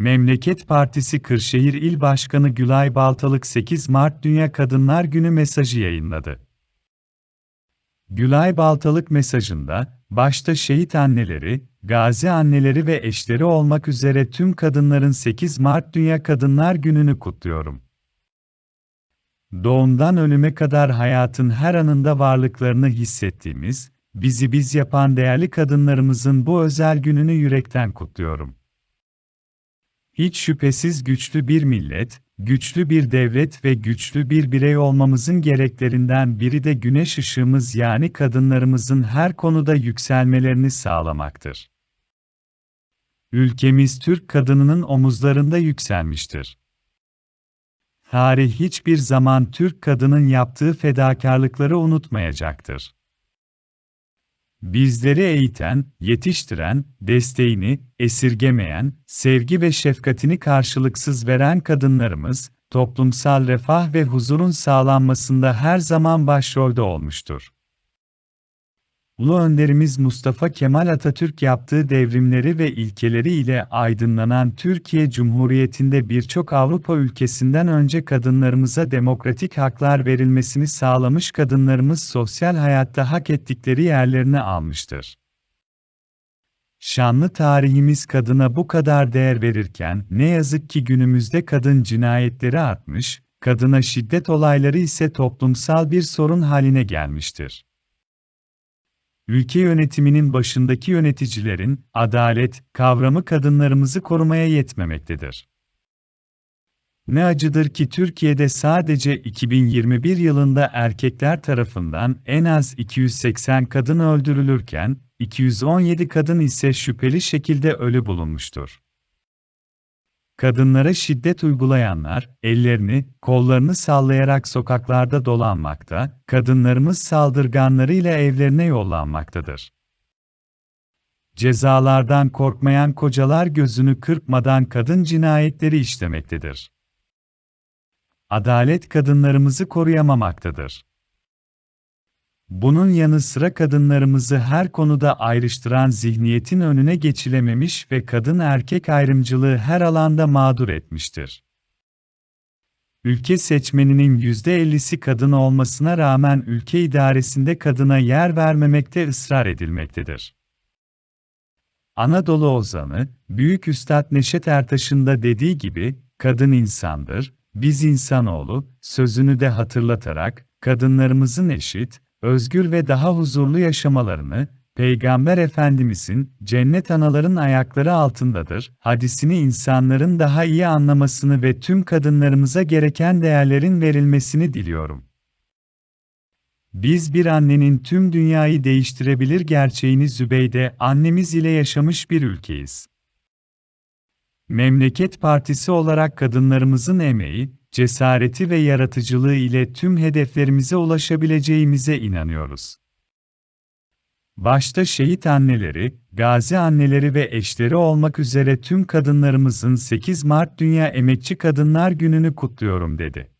Memleket Partisi Kırşehir İl Başkanı Gülay Baltalık 8 Mart Dünya Kadınlar Günü mesajı yayınladı. Gülay Baltalık mesajında, başta şehit anneleri, gazi anneleri ve eşleri olmak üzere tüm kadınların 8 Mart Dünya Kadınlar Günü'nü kutluyorum. Doğumdan ölüme kadar hayatın her anında varlıklarını hissettiğimiz, bizi biz yapan değerli kadınlarımızın bu özel gününü yürekten kutluyorum. Hiç şüphesiz güçlü bir millet, güçlü bir devlet ve güçlü bir birey olmamızın gereklerinden biri de güneş ışığımız yani kadınlarımızın her konuda yükselmelerini sağlamaktır. Ülkemiz Türk kadınının omuzlarında yükselmiştir. Tarih hiçbir zaman Türk kadının yaptığı fedakarlıkları unutmayacaktır. Bizleri eğiten, yetiştiren, desteğini esirgemeyen, sevgi ve şefkatini karşılıksız veren kadınlarımız, toplumsal refah ve huzurun sağlanmasında her zaman başrolde olmuştur. Ulu önderimiz Mustafa Kemal Atatürk yaptığı devrimleri ve ilkeleri ile aydınlanan Türkiye Cumhuriyeti'nde birçok Avrupa ülkesinden önce kadınlarımıza demokratik haklar verilmesini sağlamış kadınlarımız sosyal hayatta hak ettikleri yerlerini almıştır. Şanlı tarihimiz kadına bu kadar değer verirken ne yazık ki günümüzde kadın cinayetleri artmış, kadına şiddet olayları ise toplumsal bir sorun haline gelmiştir ülke yönetiminin başındaki yöneticilerin adalet kavramı kadınlarımızı korumaya yetmemektedir. Ne acıdır ki Türkiye'de sadece 2021 yılında erkekler tarafından en az 280 kadın öldürülürken 217 kadın ise şüpheli şekilde ölü bulunmuştur. Kadınlara şiddet uygulayanlar, ellerini, kollarını sallayarak sokaklarda dolanmakta, kadınlarımız saldırganlarıyla evlerine yollanmaktadır. Cezalardan korkmayan kocalar gözünü kırpmadan kadın cinayetleri işlemektedir. Adalet kadınlarımızı koruyamamaktadır. Bunun yanı sıra kadınlarımızı her konuda ayrıştıran zihniyetin önüne geçilememiş ve kadın erkek ayrımcılığı her alanda mağdur etmiştir. Ülke seçmeninin %50'si kadın olmasına rağmen ülke idaresinde kadına yer vermemekte ısrar edilmektedir. Anadolu ozanı, Büyük Üstad Neşet Ertaş'ın da dediği gibi, kadın insandır, biz insanoğlu, sözünü de hatırlatarak, kadınlarımızın eşit, özgür ve daha huzurlu yaşamalarını, Peygamber Efendimizin cennet anaların ayakları altındadır hadisini insanların daha iyi anlamasını ve tüm kadınlarımıza gereken değerlerin verilmesini diliyorum. Biz bir annenin tüm dünyayı değiştirebilir gerçeğini Zübeyde annemiz ile yaşamış bir ülkeyiz. Memleket Partisi olarak kadınlarımızın emeği, cesareti ve yaratıcılığı ile tüm hedeflerimize ulaşabileceğimize inanıyoruz. Başta şehit anneleri, gazi anneleri ve eşleri olmak üzere tüm kadınlarımızın 8 Mart Dünya Emekçi Kadınlar Günü'nü kutluyorum dedi.